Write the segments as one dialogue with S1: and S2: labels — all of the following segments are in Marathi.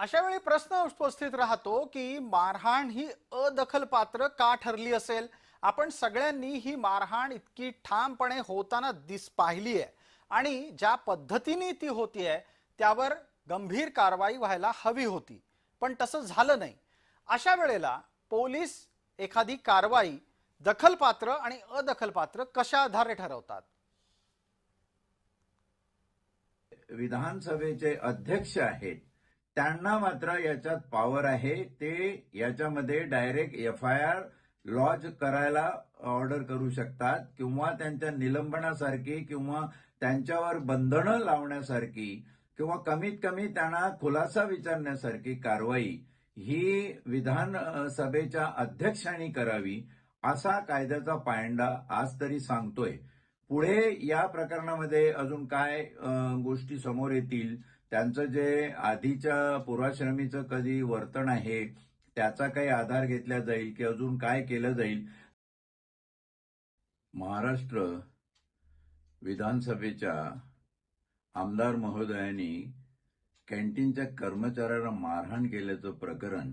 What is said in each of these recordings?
S1: अशा वेळी प्रश्न उपस्थित राहतो की मारहाण ही अदखलपात्र का ठरली असेल? आपण सगळ्यांनी ही मारहाण इतकी ठामपणे होताना दिस पाहिली आहे आणि ज्या पद्धतीने ती होतीये त्यावर गंभीर कारवाई व्हायला हवी होती. पण तसं झालं नाही. अशा वेळेला पोलीस एखादी कारवाई दखलपात्र आणि अदखलपात्र कशा आधारे ठरवतात?
S2: विधानसभेचे अध्यक्ष आहेत. त्यांना मात्र याच्यात पॉवर आहे. ते याच्यामध्ये direct F I R lodge करायला ऑर्डर करू शकतात किंवा त्यांच्या निलंबनासारखी किंवा त्यांच्यावर बंधनं लावण्यासारखी किंवा कमीत कमी त्यांना खुलासा विचारण्यासारखी कारवाई ही विधानसभेच्या अध्यक्षांनी करावी असा कायद्याचा पायंडा आज तरी सांगतोय. पुढे या प्रकरणामध्ये अजून काय गोष्टी समोर येतील? त्यांचं जे आधीच्या पूर्वाश्रमीचं कधी वर्तन आहे त्याचा काही आधार घेतला जाईल की अजून काय केलं जाईल? महाराष्ट्र विधानसभेच्या आमदार महोदयांनी कॅन्टीनच्या कर्मचाऱ्याला मारहाण केल्याचं प्रकरण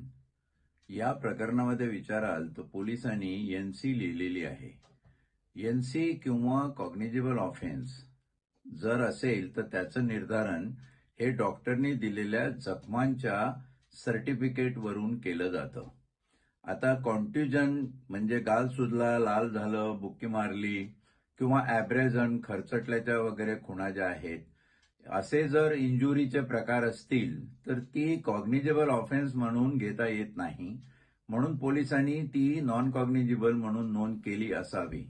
S2: या प्रकरणामध्ये विचाराल तर पोलिसांनी एनसी लिहिलेली आहे. एनसी किंवा कॉग्निजिबल ऑफेन्स जर असेल तर त्याचं निर्धारण हे डॉक्टरनी दिलेल्या जखमांच्या सर्टिफिकेटवरून केलं जातं. आता कॉन्ट्युजन म्हणजे गाल सुजला लाल झालं बुक्की मारली किंवा ॲब्रेझन खरचटल्याच्या वगैरे खुणा ज्या आहेत असे जर इंजुरीचे प्रकार असतील तर ती कॉग्निजेबल ऑफेन्स म्हणून घेता येत नाही. म्हणून पोलिसांनी ती नॉन कॉग्निजिबल म्हणून नोंद केली असावी.